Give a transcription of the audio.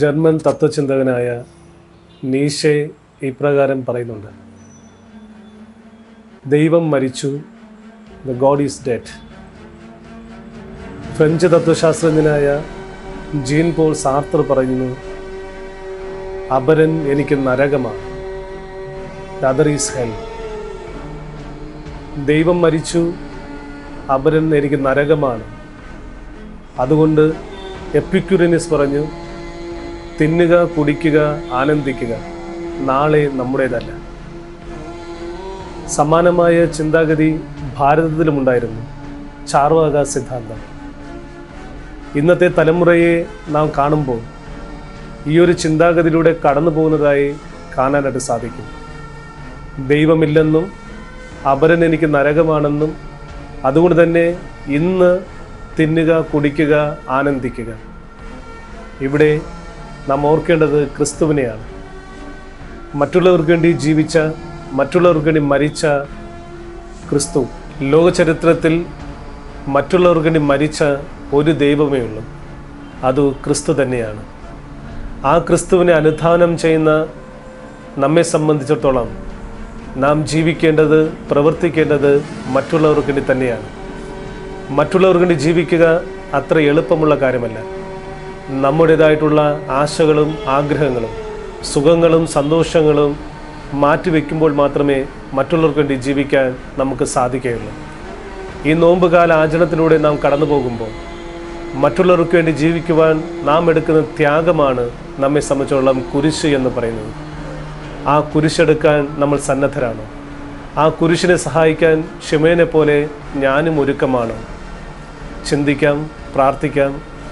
German തത്വചിന്തകനായ നീഷെ ഇപ്രകാരം പറയുന്നുണ്ട്. ദൈവം മരിച്ചു the God is dead French തത്വശാസ്ത്രജ്ഞനായ Jean Paul Sartre പറയുന്നു അപരൻ എനിക്ക് നരകമാണ് അതർ ഈസ് ഹെൽ ദൈവം മരിച്ചു അപരൻ എനിക്ക് നരകമാണ്. അതുകൊണ്ട് എപ്പിക്യുറിനിസ് പറഞ്ഞു തിന്നുക കുടിക്കുക ആനന്ദിക്കുക നാളെ നമ്മുടേതല്ല. സമാനമായ ചിന്താഗതി ഭാരതത്തിലുമുണ്ടായിരുന്നു. ചാർവാക സിദ്ധാന്തം. ഇന്നത്തെ തലമുറയെ നാം കാണുമ്പോൾ ഈ ഒരു ചിന്താഗതിയിലൂടെ കടന്നു പോകുന്നതായി കാണാനായിട്ട് സാധിക്കും. ദൈവമില്ലെന്നും അപരൻ എനിക്ക് നരകമാണെന്നും അതുകൊണ്ട് തന്നെ ഇന്ന് തിന്നുക കുടിക്കുക ആനന്ദിക്കുക. ഇവിടെ നാം ഓർക്കേണ്ടത് ക്രിസ്തുവിനെയാണ്. മറ്റുള്ളവർക്ക് വേണ്ടി ജീവിച്ച മറ്റുള്ളവർക്ക് വേണ്ടി മരിച്ച ക്രിസ്തു. ലോകചരിത്രത്തിൽ മറ്റുള്ളവർക്ക് വേണ്ടി മരിച്ച ഒരു ദൈവമേ ഉള്ളൂ. അത് ക്രിസ്തു തന്നെയാണ്. ആ ക്രിസ്തുവിനെ അനുധാനം ചെയ്യുന്ന നമ്മെ സംബന്ധിച്ചിടത്തോളം നാം ജീവിക്കേണ്ടത് പ്രവർത്തിക്കേണ്ടത് മറ്റുള്ളവർക്ക് വേണ്ടി തന്നെയാണ്. മറ്റുള്ളവർക്ക് വേണ്ടി ജീവിക്കുക അത്ര എളുപ്പമുള്ള കാര്യമല്ല. നമ്മുടേതായിട്ടുള്ള ആശകളും ആഗ്രഹങ്ങളും സുഖങ്ങളും സന്തോഷങ്ങളും മാറ്റിവെക്കുമ്പോൾ മാത്രമേ മറ്റുള്ളവർക്ക് വേണ്ടി ജീവിക്കാൻ നമുക്ക് സാധിക്കുകയുള്ളൂ. ഈ നോമ്പുകാല ആചരണത്തിലൂടെ നാം കടന്നു പോകുമ്പോൾ മറ്റുള്ളവർക്ക് വേണ്ടി ജീവിക്കുവാൻ നാം എടുക്കുന്ന ത്യാഗമാണ് നമ്മെ സംബന്ധിച്ചോളം കുരിശ് എന്ന് പറയുന്നത്. ആ കുരിശെടുക്കാൻ നമ്മൾ സന്നദ്ധരാണ്. ആ കുരിശിനെ സഹായിക്കാൻ ഷിമേനെ പോലെ ഞാനും ഒരുക്കമാണ്. ചിന്തിക്കാം പ്രാർത്ഥിക്കാം